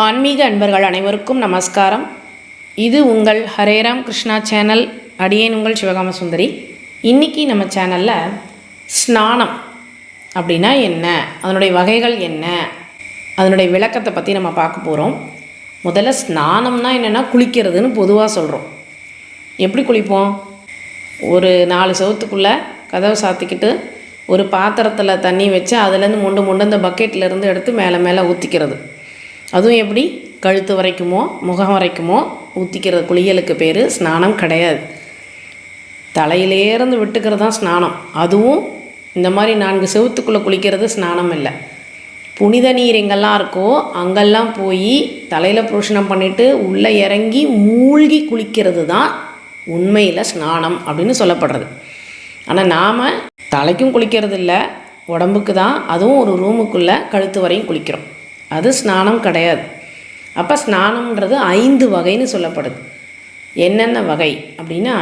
ஆன்மீக அன்பர்கள் அனைவருக்கும் நமஸ்காரம். இது உங்கள் ஹரேராம் கிருஷ்ணா சேனல் அடியேன் உங்கள் சிவகாம சுந்தரி. இன்றைக்கி நம்ம சேனலில் ஸ்நானம் அப்படின்னா என்ன? அதனுடைய வகைகள் என்ன? அதனுடைய விளக்கத்தை பற்றி நம்ம பார்க்க போகிறோம் முதல்ல ஸ்நானம்னா என்னென்னா குளிக்கிறதுன்னு பொதுவாக சொல்கிறோம் எப்படி குளிப்போம்? ஒரு நாலு செவத்துக்குள்ளே கதவை சாத்திக்கிட்டு ஒரு பாத்திரத்தில் தண்ணி வச்சு அதுலேருந்து முண்டு முண்டு அந்த பக்கெட்லேருந்து எடுத்து மேலே மேலே ஊற்றிக்கிறது அதுவும் எப்படி? கழுத்து வரைக்குமோ முகம் வரைக்குமோ ஊற்றிக்கிற குளியலுக்கு பேர் ஸ்நானம் கிடையாது. தலையிலேருந்து விட்டுக்கிறது தான் ஸ்நானம். அதுவும் இந்த மாதிரி நான்கு செவத்துக்குள்ளே குளிக்கிறது ஸ்நானம் இல்லை. புனித நீர் எங்கெல்லாம் இருக்கோ அங்கெல்லாம் போய் தலையில் புருஷனம் பண்ணிவிட்டு உள்ளே இறங்கி மூழ்கி குளிக்கிறது தான் உண்மையில் ஸ்நானம் அப்படின்னு சொல்லப்படுறது. ஆனால் நாம் தலைக்கும் குளிக்கிறது இல்லை உடம்புக்கு தான். அதுவும் ஒரு ரூமுக்குள்ளே கழுத்து வரையும் குளிக்கிறோம். அது ஸ்நானம் கிடையாது. அப்போ ஸ்நானம்ன்றது ஐந்து வகைன்னு சொல்லப்படுது. என்னென்ன வகை? அப்படின்னா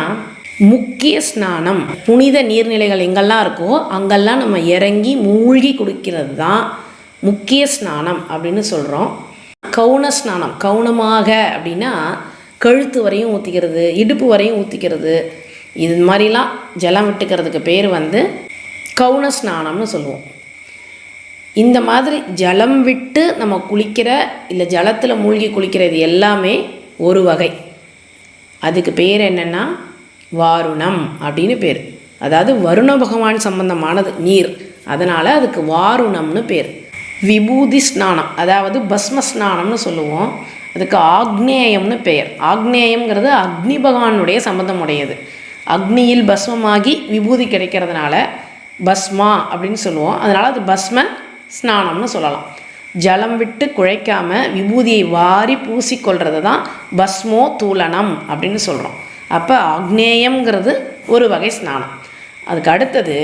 முக்கிய ஸ்நானம். புனித நீர்நிலைகள் எங்கெல்லாம் இருக்கோ அங்கெல்லாம் நம்ம இறங்கி மூழ்கி குடிக்கிறது தான் முக்கிய ஸ்நானம் அப்படின்னு சொல்கிறோம் கவுன ஸ்நானம். கவுனமாக அப்படின்னா கழுத்து வரையும் ஊற்றிக்கிறது இடுப்பு வரையும் ஊற்றிக்கிறது இது மாதிரிலாம் ஜலம் விட்டுக்கிறதுக்கு பேர் வந்து கவுன ஸ்நானம்னு சொல்லுவோம். இந்த மாதிரி ஜலம் விட்டு நம்ம குளிக்கிற இல்லை ஜலத்தில் மூழ்கி குளிக்கிறது எல்லாமே ஒரு வகை. அதுக்கு பேர் என்னென்னா வாருணம் அப்படின்னு பேர். அதாவது வருண பகவான் சம்பந்தமானது நீர். அதனால் அதுக்கு வாருணம்னு பேர். விபூதி ஸ்நானம் அதாவது பஸ்ம ஸ்நானம்னு சொல்லுவோம். அதுக்கு ஆக்னேயம்னு பெயர் ஆக்னேயம்ங்கிறது அக்னி பகவானுடைய சம்பந்தமுடையது. அக்னியில் பஸ்மமாகி விபூதி கிடைக்கிறதுனால பஸ்மா அப்படின்னு சொல்லுவோம். அதனால் அது பஸ்ம ஸ்நானம்னு சொல்லலாம். ஜலம் விட்டு குழைக்காம விபூதியை வாரி பூசிக்கொள்கிறது தான் பஸ்மோ தூலனம் அப்படின்னு சொல்கிறோம் அப்போ ஆக்னேயம்ங்கிறது ஒரு வகை ஸ்நானம். அதுக்கு அடுத்தது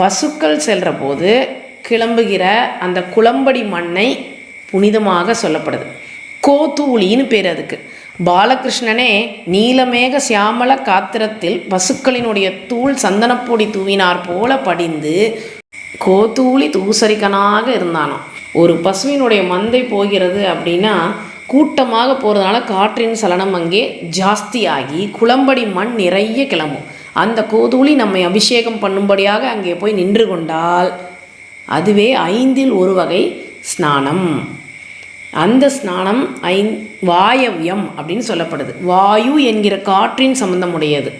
பசுக்கள் செல்கிற போது கிளம்புகிற அந்த குளம்படி மண்ணை புனிதமாக சொல்லப்படுது. கோதூளின்னு பேர் அதுக்கு. பாலகிருஷ்ணனே நீலமேக சியாமல காத்திரத்தில் பசுக்களினுடைய தூள் சந்தனப்பொடி தூவினார் போல படிந்து கோத்தூளி தூசரிக்கனாக இருந்தானாம். ஒரு பசுவினுடைய மந்தை போகிறது அப்படின்னா கூட்டமாக போகிறதுனால காற்றின் சலனம் அங்கே ஜாஸ்தியாகி குளம்படி மண் நிறைய கிளம்பும். அந்த கோதூளி நம்மை அபிஷேகம் பண்ணும்படியாக அங்கே போய் நின்று கொண்டால் அதுவே ஐந்தில் ஒரு வகை ஸ்நானம். அந்த ஸ்நானம் ஐ வாயவ்யம் அப்படின்னு சொல்லப்படுது. வாயு என்கிற காற்றின் சம்பந்தமுடையது.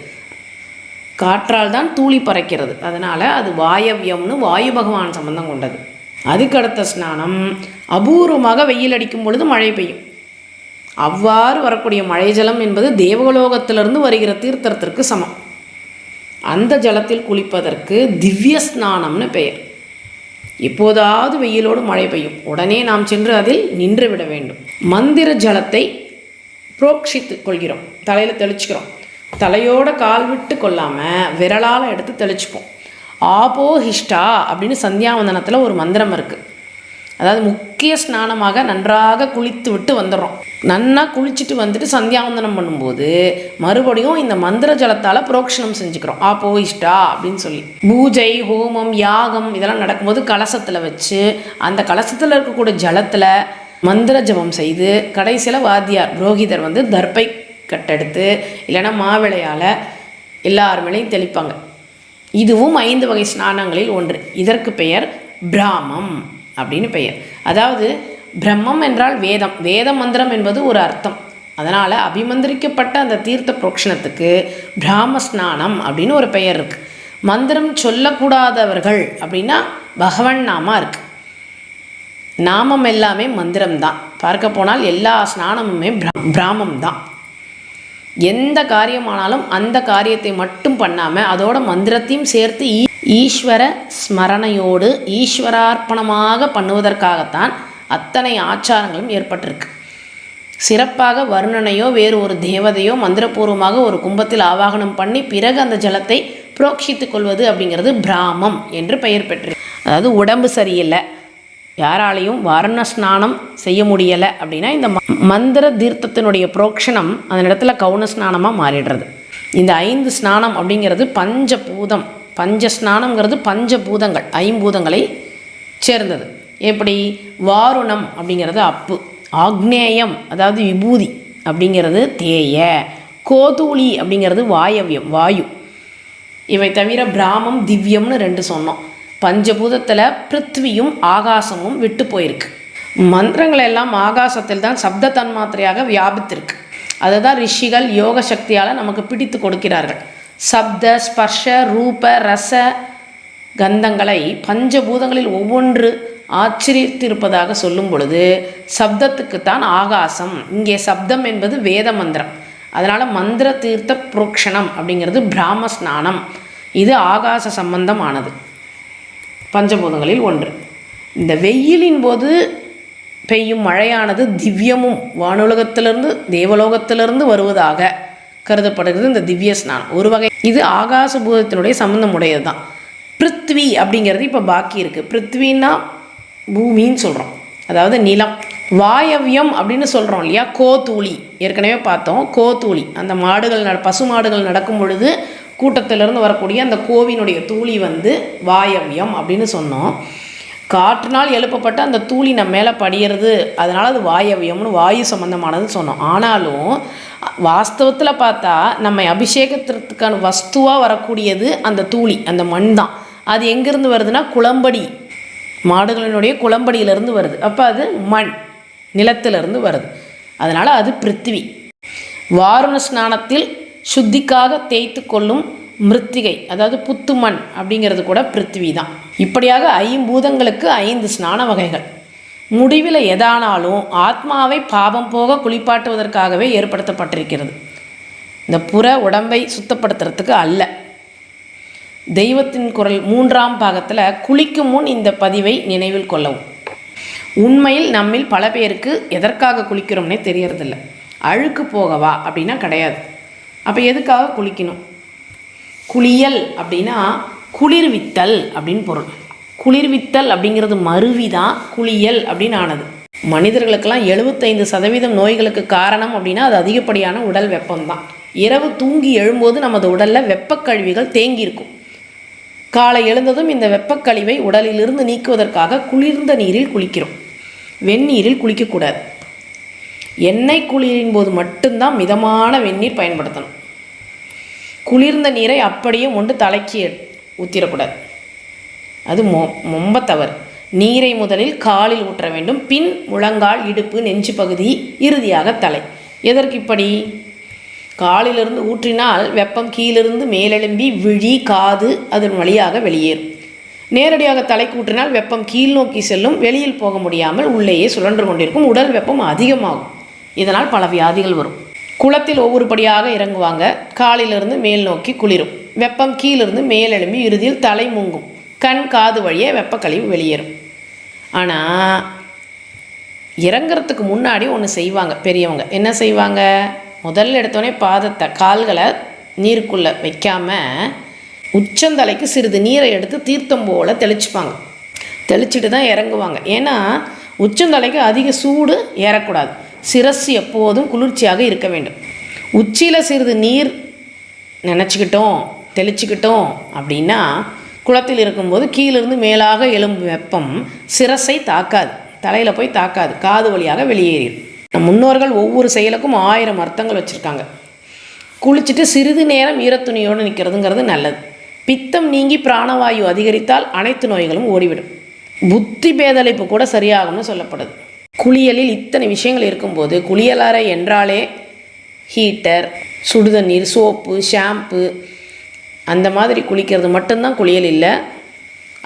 காற்றால் தான் தூளி பறக்கிறது. அதனால் அது வாயவ்யம்னு வாயு பகவான் சம்பந்தம் கொண்டது. அதுக்கடுத்த ஸ்நானம் அபூர்வமாக வெயில் அடிக்கும் பொழுது மழை பெய்யும். அவ்வாறு வரக்கூடிய மழை ஜலம் என்பது தேவலோகத்திலிருந்து வருகிற தீர்த்தத்திற்கு சமம். அந்த ஜலத்தில் குளிப்பதற்கு திவ்ய ஸ்நானம்னு பெயர். எப்போதாவது வெயிலோடு மழை பெய்யும். உடனே நாம் சென்று அதில் நின்று விட வேண்டும். மந்திர ஜலத்தை புரோக்ஷித்து கொள்கிறோம். தலையில் தெளிச்சுக்கிறோம். தலையோட கால் விட்டு கொள்ளாமல் விரலால் எடுத்து தெளிச்சுப்போம். ஆபோ ஹிஷ்டா அப்படின்னு சந்தியாவந்தனத்தில் ஒரு மந்திரம் இருக்குது அதாவது முக்கிய ஸ்நானமாக நன்றாக குளித்து விட்டு வந்துடுறோம். நன்னா குளிச்சுட்டு வந்துட்டு சந்தியாவந்தனம் பண்ணும்போது மறுபடியும் இந்த மந்திர ஜலத்தால் புரோக்ஷனம் செஞ்சுக்கிறோம். ஆப்போ இஷ்டா அப்படின்னு சொல்லி. பூஜை ஹோமம் யாகம் இதெல்லாம் நடக்கும்போது கலசத்தில் வச்சு அந்த கலசத்தில் இருக்கக்கூடிய ஜலத்தில் மந்திர ஜபம் செய்து கடைசியில் வாத்தியார் புரோகிதர் வந்து தர்ப்பை கட்டெடுத்து இல்லைன்னா மாவிளையால் எல்லார் மேலேயும் தெளிப்பாங்க. இதுவும் ஐந்து வகை ஸ்நானங்களில் ஒன்று. இதற்கு பெயர் பிராமம் அப்படின்னு பெயர். அதாவது பிரம்மம் என்றால் வேதம். வேத மந்திரம் என்பது ஒரு அர்த்தம். அதனால் அபிமந்திரிக்கப்பட்ட அந்த தீர்த்த புரோக்ஷணத்துக்கு பிராம ஸ்நானம் அப்படின்னு ஒரு பெயர் இருக்குது மந்திரம் சொல்லக்கூடாதவர்கள் அப்படின்னா பகவன் நாமா இருக்குது நாமம் எல்லாமே மந்திரம் தான் பார்க்க போனால் எல்லா ஸ்நானமுமே பிராமம் தான் எந்த காரியமானாலும் அந்த காரியத்தை மட்டும் பண்ணாமல் அதோட மந்திரத்தையும் சேர்த்து ஈ ஈஸ்வர ஸ்மரணையோடு ஈஸ்வரார்ப்பணமாக பண்ணுவதற்காகத்தான் அத்தனை ஆச்சாரங்களும் ஏற்பட்டிருக்கு. சிறப்பாக வருணனையோ வேறு ஒரு தேவதையோ மந்திரபூர்வமாக ஒரு கும்பத்தில் ஆவாகனம் பண்ணி பிறகு அந்த ஜலத்தை புரோக்ஷித்து கொள்வது அப்படிங்கிறது பிராமம் என்று பெயர் பெற்று அதாவது உடம்பு சரியில்லை. யாராலையும் வாரண ஸ்நானம் செய்ய முடியலை அப்படின்னா இந்த மந்திர தீர்த்தத்தினுடைய புரோக்ஷணம் அந்த இடத்துல கவுன ஸ்நானமாக மாறிடுறது. இந்த ஐந்து ஸ்நானம் அப்படிங்கிறது பஞ்சபூதம் பஞ்ச ஸ்நானங்கிறது பஞ்சபூதங்கள் ஐம்பூதங்களை சேர்ந்தது. எப்படி? வாருணம் அப்படிங்கிறது அப்பு ஆக்னேயம் அதாவது விபூதி அப்படிங்கிறது தேய கோதூளி அப்படிங்கிறது வாயவியம் வாயு. இவை தவிர பிராமம் திவ்யம்னு ரெண்டு சொன்னோம். பஞ்சபூதத்தில் பிருத்வியும் ஆகாசமும் விட்டு போயிருக்கு. மந்திரங்கள் எல்லாம் ஆகாசத்தில் தான் சப்த தன்மாத்திரையாக வியாபித்திருக்கு. அதை தான் ரிஷிகள் யோக சக்தியால் நமக்கு பிடித்து கொடுக்கிறார்கள். சப்த ஸ்பர்ஷ ரூப ரச கந்தங்களை பஞ்சபூதங்களில் ஒவ்வொன்று ஆச்சரியத்திருப்பதாக சொல்லும் பொழுது சப்தத்துக்குத்தான் ஆகாசம் இங்கே சப்தம் என்பது வேத மந்திரம். அதனால் மந்திர தீர்த்த புரோக்ஷணம் அப்படிங்கிறது பிராம ஸ்நானம் இது ஆகாச சம்பந்தமானது. பஞ்சபூதங்களில் ஒன்று. இந்த வெயிலின் போது பெய்யும் மழையானது திவ்யமும் வானுலகத்திலிருந்து தேவலோகத்திலிருந்து வருவதாக கருதப்படுகிறது. இந்த திவ்ய ஸ்நானம். ஒரு வகை இது ஆகாச பூதத்தினுடைய சம்பந்தம் உடையது தான் பிருத்வி அப்படிங்கிறது இப்போ பாக்கி இருக்குது பிருத்வின்னா பூமின்னு சொல்கிறோம் அதாவது நிலம். வாயவியம் அப்படின்னு சொல்கிறோம் இல்லையா? கோத்தூளி. ஏற்கனவே பார்த்தோம். கோத்தூளி. அந்த மாடுகள் நட பசு மாடுகள் நடக்கும் பொழுது கூட்டத்திலிருந்து வரக்கூடிய அந்த கோவினுடைய தூளி வந்து வாயவியம் அப்படின்னு சொன்னோம். காற்றினால் எழுப்பப்பட்ட அந்த தூளி நம்ம மேலே படியிறது அதனால் அது வாயவியம்னு வாயு சம்மந்தமானதுன்னு சொன்னோம். ஆனாலும் வாஸ்தவத்தில் பார்த்தா நம்ம அபிஷேகத்திற்கான வஸ்துவாக வரக்கூடியது அந்த தூளி அந்த மண் தான். அது எங்கேருந்து வருதுன்னா குளம்படி மாடுகளினுடைய குளம்படியிலிருந்து வருது. அப்போ அது மண் நிலத்திலிருந்து வருது. அதனால் அது பிருத்திவி. வாருண ஸ்நானத்தில் சுத்திக்காக தேய்த்து கொள்ளும் மிருத்திகை அதாவது புத்து மண் அப்படிங்கிறது கூட பிருத்திவி தான் இப்படியாக ஐம்பூதங்களுக்கு ஐந்து ஸ்நான வகைகள். முடிவில் எதானாலும் ஆத்மாவை பாபம் போக குளிப்பாட்டுவதற்காகவே ஏற்படுத்தப்பட்டிருக்கிறது. இந்த புற உடம்பை சுத்தப்படுத்துறதுக்கு அல்ல. தெய்வத்தின் குரல் மூன்றாம் பாகத்தில் குளிக்கும் முன் இந்த பதிவை நினைவில் கொள்ளவும். உண்மையில் நம்மில் பல பேருக்கு எதற்காக குளிக்கிறோம்னே தெரியறதில்ல. அழுக்கு போகவா அப்படின்னா கிடையாது. அப்போ எதுக்காக குளிக்கணும்? குளியல் அப்படின்னா குளிர்வித்தல் அப்படின்னு பொருள். குளிர்வித்தல் அப்படிங்கிறது மருவி தான் குளியல் அப்படின்னு ஆனது. மனிதர்களுக்கெல்லாம் எழுபத்தைந்து சதவீதம் நோய்களுக்கு காரணம் அப்படின்னா அது அதிகப்படியான உடல் வெப்பம்தான். இரவு தூங்கி எழும்போது நமது உடலில் வெப்பக்கழிவுகள் தேங்கியிருக்கும். காலை எழுந்ததும் இந்த வெப்பக்கழிவை உடலிலிருந்து நீக்குவதற்காக குளிர்ந்த நீரில் குளிக்கிறோம். வெந்நீரில் குளிக்கக்கூடாது. எண்ணெய் குளிரின் போது மட்டும்தான் மிதமான வெந்நீர் பயன்படுத்தணும். குளிர்ந்த நீரை அப்படியே ஒன்று தலைக்கு ஊற்றிடக்கூடாது அது மொ ரொம்ப தவறு. நீரை முதலில் காலில் ஊற்ற வேண்டும். பின் முழங்கால் இடுப்பு நெஞ்சு பகுதி இறுதியாக தலை. எதற்கு இப்படி? காலிலிருந்து ஊற்றினால் வெப்பம் கீழிருந்து மேலெழும்பி விழி காது அதன் வழியாக வெளியேறும். நேரடியாக தலைக்கு ஊற்றினால் வெப்பம் கீழ் நோக்கி செல்லும். வெளியில் போக முடியாமல் உள்ளேயே சுழன்று கொண்டிருக்கும். உடல் வெப்பம் அதிகமாகும். இதனால் பல வியாதிகள் வரும். குளத்தில் ஒவ்வொரு படியாக இறங்குவாங்க. காலிலிருந்து மேல் நோக்கி குளிரும். வெப்பம் கீழிருந்து மேலெழும்பி இறுதியில் தலை முங்கும். கண் காது வழியே வெப்பக்கழிவு வெளியேறும். ஆனால் இறங்குறதுக்கு முன்னாடி ஒன்று செய்வாங்க பெரியவங்க. என்ன செய்வாங்க? முதல்ல எடுத்தோடனே பாதத்தை கால்களை நீருக்குள்ளே வைக்காமல் உச்சந்தலைக்கு சிறிது நீரை எடுத்து தீர்த்தம் போல் தெளிச்சுப்பாங்க. தெளிச்சிட்டு தான் இறங்குவாங்க. ஏன்னா உச்சந்தலைக்கு அதிக சூடு ஏறக்கூடாது. சிரசு எப்போதும் குளிர்ச்சியாக இருக்க வேண்டும். உச்சியில் சிறிது நீர் நினச்சிக்கிட்டோம் தெளிச்சுக்கிட்டோம் அப்படின்னா குளத்தில் இருக்கும்போது கீழிருந்து மேலாக எழும்பு வெப்பம் சிரசை தாக்காது. தலையில் போய் தாக்காது. காது வழியாக வெளியேறிடும். நம் முன்னோர்கள் ஒவ்வொரு செயலுக்கும் ஆயிரம் அர்த்தங்கள் வச்சுருக்காங்க. குளிச்சுட்டு சிறிது நேரம் ஈரத்துணியோடு நிற்கிறதுங்கிறது நல்லது. பித்தம் நீங்கி பிராணவாயு அதிகரித்தால் அனைத்து நோய்களும் ஓடிவிடும். புத்தி பேதளிப்பு கூட சரியாகும்னு சொல்லப்படுது. குளியலில் இத்தனை விஷயங்கள் இருக்கும்போது குளியலறை என்றாலே ஹீட்டர் சுடுதண்ணீர் சோப்பு ஷாம்பு அந்த மாதிரி குளிக்கிறது மட்டும்தான் குளியல் இல்லை.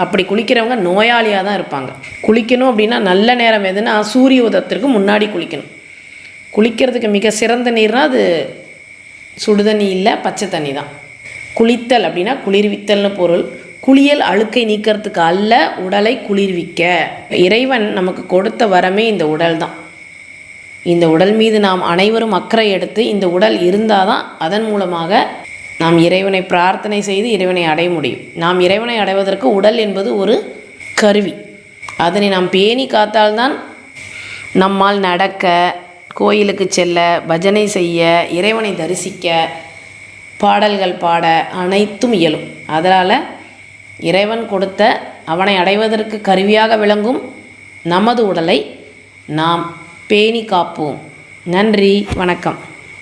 அப்படி குளிக்கிறவங்க நோயாளியாக தான் இருப்பாங்க. குளிக்கணும் அப்படின்னா நல்ல நேரம் எதுனா சூரிய உதயத்திற்கு முன்னாடி குளிக்கணும். குளிக்கிறதுக்கு மிக சிறந்த நீர்னால் அது சுடுதண்ணி இல்லை பச்சை தண்ணி தான். குளித்தல் அப்படின்னா குளிர்வித்தல்னு பொருள். குளியல் அழுக்கை நீக்கிறதுக்கு அல்ல உடலை குளிர்விக்க. இறைவன் நமக்கு கொடுத்த வரமே இந்த உடல் தான். இந்த உடல் மீது நாம் அனைவரும் அக்கறை எடுத்து இந்த உடல் இருந்தால் தான் அதன் மூலமாக நாம் இறைவனை பிரார்த்தனை செய்து இறைவனை அடைய முடியும். நாம் இறைவனை அடைவதற்கு உடல் என்பது ஒரு கருவி. அதனை நாம் பேணி காத்தால்தான் நம்மால் நடக்க கோயிலுக்கு செல்ல பஜனை செய்ய இறைவனை தரிசிக்க பாடல்கள் பாட அனைத்தும் இயலும். அதனால் இறைவன் கொடுத்த அவனை அடைவதற்கு கருவியாக விளங்கும் நமது உடலை நாம் பேணி காப்போம். நன்றி வணக்கம்.